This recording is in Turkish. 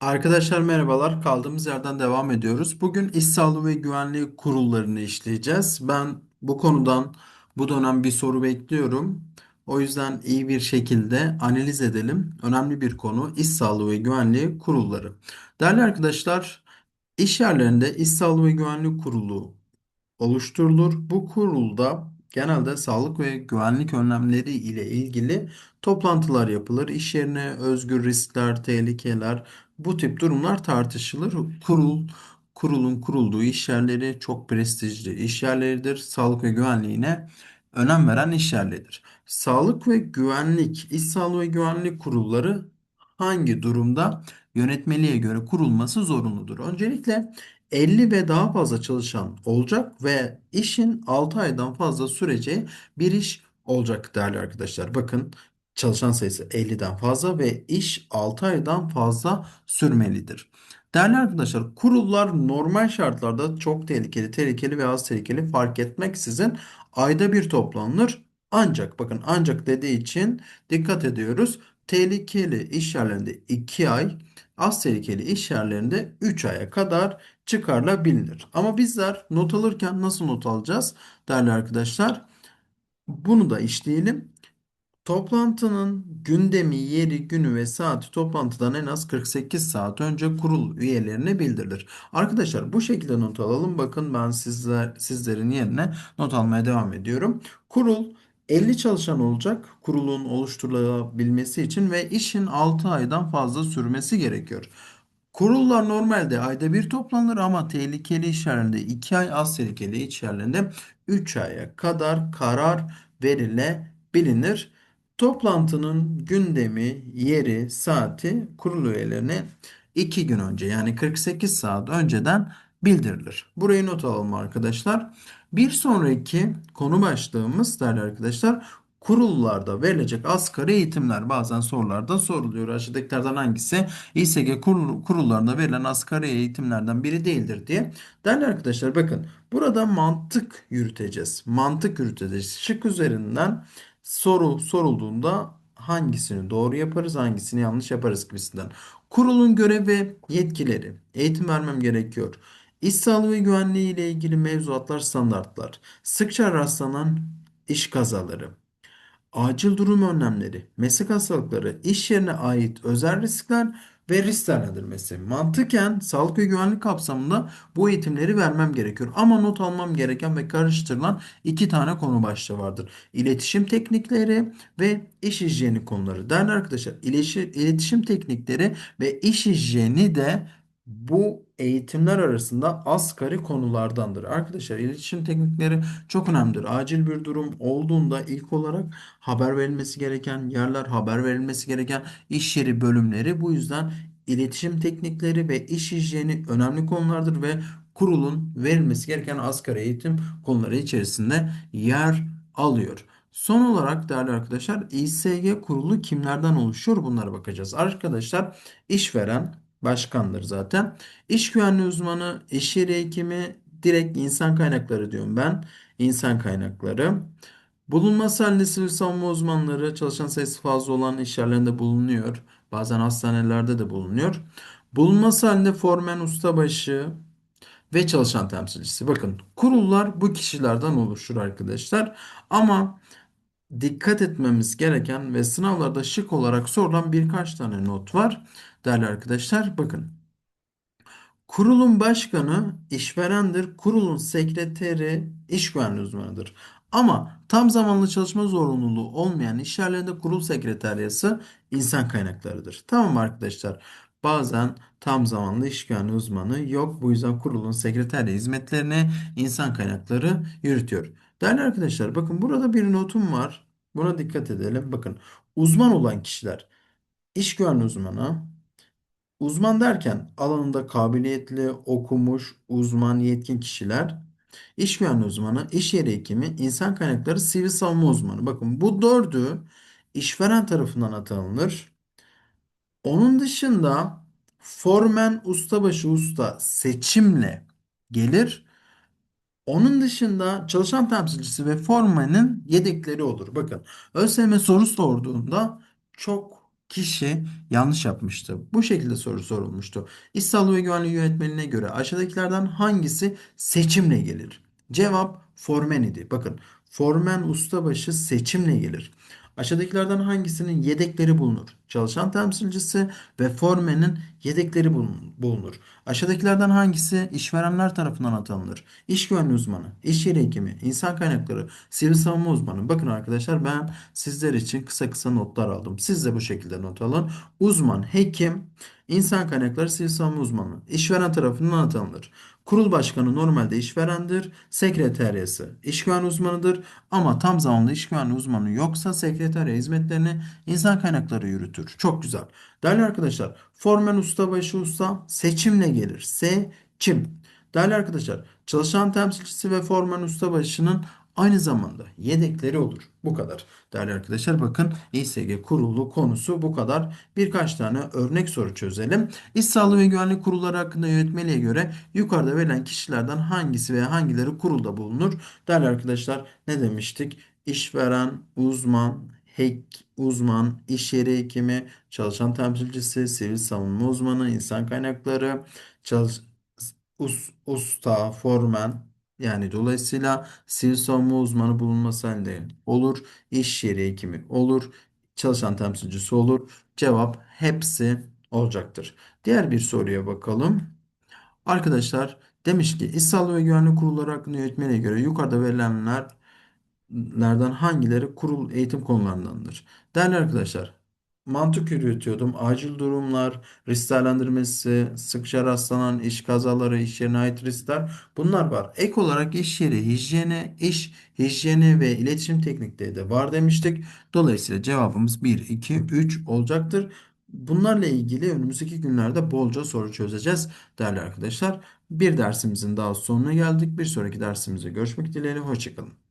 Arkadaşlar merhabalar. Kaldığımız yerden devam ediyoruz. Bugün iş sağlığı ve güvenliği kurullarını işleyeceğiz. Ben bu konudan bu dönem bir soru bekliyorum. O yüzden iyi bir şekilde analiz edelim. Önemli bir konu iş sağlığı ve güvenliği kurulları. Değerli arkadaşlar, iş yerlerinde iş sağlığı ve güvenlik kurulu oluşturulur. Bu kurulda genelde sağlık ve güvenlik önlemleri ile ilgili toplantılar yapılır. İş yerine özgür riskler, tehlikeler, bu tip durumlar tartışılır. Kurul kurulun kurulduğu iş yerleri çok prestijli iş yerleridir. Sağlık ve güvenliğine önem veren iş yerleridir. Sağlık ve güvenlik, iş sağlığı ve güvenlik kurulları hangi durumda yönetmeliğe göre kurulması zorunludur? Öncelikle 50 ve daha fazla çalışan olacak ve işin 6 aydan fazla süreceği bir iş olacak değerli arkadaşlar. Bakın çalışan sayısı 50'den fazla ve iş 6 aydan fazla sürmelidir. Değerli arkadaşlar, kurullar normal şartlarda çok tehlikeli, tehlikeli ve az tehlikeli fark etmeksizin ayda bir toplanır. Ancak bakın ancak dediği için dikkat ediyoruz. Tehlikeli iş yerlerinde 2 ay, az tehlikeli iş yerlerinde 3 aya kadar çıkarılabilir. Ama bizler not alırken nasıl not alacağız değerli arkadaşlar? Bunu da işleyelim. Toplantının gündemi, yeri, günü ve saati toplantıdan en az 48 saat önce kurul üyelerine bildirilir. Arkadaşlar bu şekilde not alalım. Bakın ben sizler sizlerin yerine not almaya devam ediyorum. Kurul 50 çalışan olacak. Kurulun oluşturulabilmesi için ve işin 6 aydan fazla sürmesi gerekiyor. Kurullar normalde ayda bir toplanır ama tehlikeli iş yerlerinde 2 ay, az tehlikeli iş yerlerinde 3 aya kadar karar verilebilir. Toplantının gündemi, yeri, saati kurul üyelerine 2 gün önce yani 48 saat önceden bildirilir. Burayı not alalım arkadaşlar. Bir sonraki konu başlığımız değerli arkadaşlar kurullarda verilecek asgari eğitimler bazen sorularda soruluyor. Aşağıdakilerden hangisi İSG kurul, kurullarında verilen asgari eğitimlerden biri değildir diye. Değerli arkadaşlar bakın burada mantık yürüteceğiz. Mantık yürüteceğiz. Şık üzerinden soru sorulduğunda hangisini doğru yaparız, hangisini yanlış yaparız gibisinden. Kurulun görev ve yetkileri. Eğitim vermem gerekiyor. İş sağlığı ve güvenliği ile ilgili mevzuatlar, standartlar. Sıkça rastlanan iş kazaları. Acil durum önlemleri, meslek hastalıkları, iş yerine ait özel riskler ve risk değerlendirmesi. Mantıken sağlık ve güvenlik kapsamında bu eğitimleri vermem gerekiyor. Ama not almam gereken ve karıştırılan iki tane konu başlığı vardır. İletişim teknikleri ve iş hijyeni konuları. Değerli arkadaşlar, iletişim teknikleri ve iş hijyeni de bu eğitimler arasında asgari konulardandır. Arkadaşlar iletişim teknikleri çok önemlidir. Acil bir durum olduğunda ilk olarak haber verilmesi gereken yerler, haber verilmesi gereken iş yeri bölümleri. Bu yüzden iletişim teknikleri ve iş hijyeni önemli konulardır ve kurulun verilmesi gereken asgari eğitim konuları içerisinde yer alıyor. Son olarak değerli arkadaşlar İSG kurulu kimlerden oluşuyor bunlara bakacağız. Arkadaşlar işveren başkandır zaten. İş güvenliği uzmanı, iş yeri hekimi, direkt insan kaynakları diyorum ben. İnsan kaynakları. Bulunması halinde sivil savunma uzmanları çalışan sayısı fazla olan iş yerlerinde bulunuyor. Bazen hastanelerde de bulunuyor. Bulunması halinde formen ustabaşı ve çalışan temsilcisi. Bakın kurullar bu kişilerden oluşur arkadaşlar. Ama dikkat etmemiz gereken ve sınavlarda şık olarak sorulan birkaç tane not var. Değerli arkadaşlar bakın. Kurulun başkanı işverendir. Kurulun sekreteri iş güvenliği uzmanıdır. Ama tam zamanlı çalışma zorunluluğu olmayan iş yerlerinde kurul sekreteriyası insan kaynaklarıdır. Tamam arkadaşlar? Bazen tam zamanlı iş güvenliği uzmanı yok. Bu yüzden kurulun sekreterya hizmetlerini insan kaynakları yürütüyor. Değerli arkadaşlar bakın burada bir notum var. Buna dikkat edelim. Bakın uzman olan kişiler iş güvenliği uzmanı Uzman derken alanında kabiliyetli, okumuş, uzman, yetkin kişiler, iş güvenliği uzmanı, iş yeri hekimi, insan kaynakları, sivil savunma uzmanı. Bakın bu dördü işveren tarafından atanılır. Onun dışında formen ustabaşı usta seçimle gelir. Onun dışında çalışan temsilcisi ve formenin yedekleri olur. Bakın ÖSYM soru sorduğunda çok kişi yanlış yapmıştı. Bu şekilde soru sorulmuştu. İş sağlığı ve güvenliği yönetmeliğine göre aşağıdakilerden hangisi seçimle gelir? Cevap formen idi. Bakın formen ustabaşı seçimle gelir. Aşağıdakilerden hangisinin yedekleri bulunur? Çalışan temsilcisi ve formenin yedekleri bulun- bulunur. Aşağıdakilerden hangisi işverenler tarafından atanılır? İş güvenliği uzmanı, iş yeri hekimi, insan kaynakları, sivil savunma uzmanı. Bakın arkadaşlar ben sizler için kısa kısa notlar aldım. Siz de bu şekilde not alın. Uzman, hekim, insan kaynakları, sivil savunma uzmanı. İşveren tarafından atanılır. Kurul başkanı normalde işverendir. Sekreteryası iş güvenliği uzmanıdır. Ama tam zamanlı iş güvenliği uzmanı yoksa sekreterya hizmetlerini insan kaynakları yürütür. Çok güzel. Değerli arkadaşlar, formen ustabaşı usta seçimle gelir. Seçim. Değerli arkadaşlar, çalışan temsilcisi ve formen ustabaşının aynı zamanda yedekleri olur. Bu kadar. Değerli arkadaşlar bakın İSG kurulu konusu bu kadar. Birkaç tane örnek soru çözelim. İş sağlığı ve güvenlik kurulları hakkında yönetmeliğe göre yukarıda verilen kişilerden hangisi veya hangileri kurulda bulunur? Değerli arkadaşlar ne demiştik? İşveren, uzman, hek, uzman, iş yeri hekimi, çalışan temsilcisi, sivil savunma uzmanı, insan kaynakları, çalış, us- usta, formen yani dolayısıyla sivil savunma uzmanı bulunması halinde olur. İş yeri hekimi olur. Çalışan temsilcisi olur. Cevap hepsi olacaktır. Diğer bir soruya bakalım. Arkadaşlar demiş ki İş Sağlığı ve Güvenlik Kurulları hakkında yönetmeliğe göre yukarıda verilenler lerden hangileri kurul eğitim konularındandır? Değerli arkadaşlar, mantık yürütüyordum. Acil durumlar, risk değerlendirmesi, sıkça rastlanan iş kazaları, iş yerine ait riskler bunlar var. Ek olarak iş yeri hijyeni, iş hijyeni ve iletişim teknikleri de var demiştik. Dolayısıyla cevabımız 1, 2, 3 olacaktır. Bunlarla ilgili önümüzdeki günlerde bolca soru çözeceğiz değerli arkadaşlar. Bir dersimizin daha sonuna geldik. Bir sonraki dersimizde görüşmek dileğiyle. Hoşçakalın.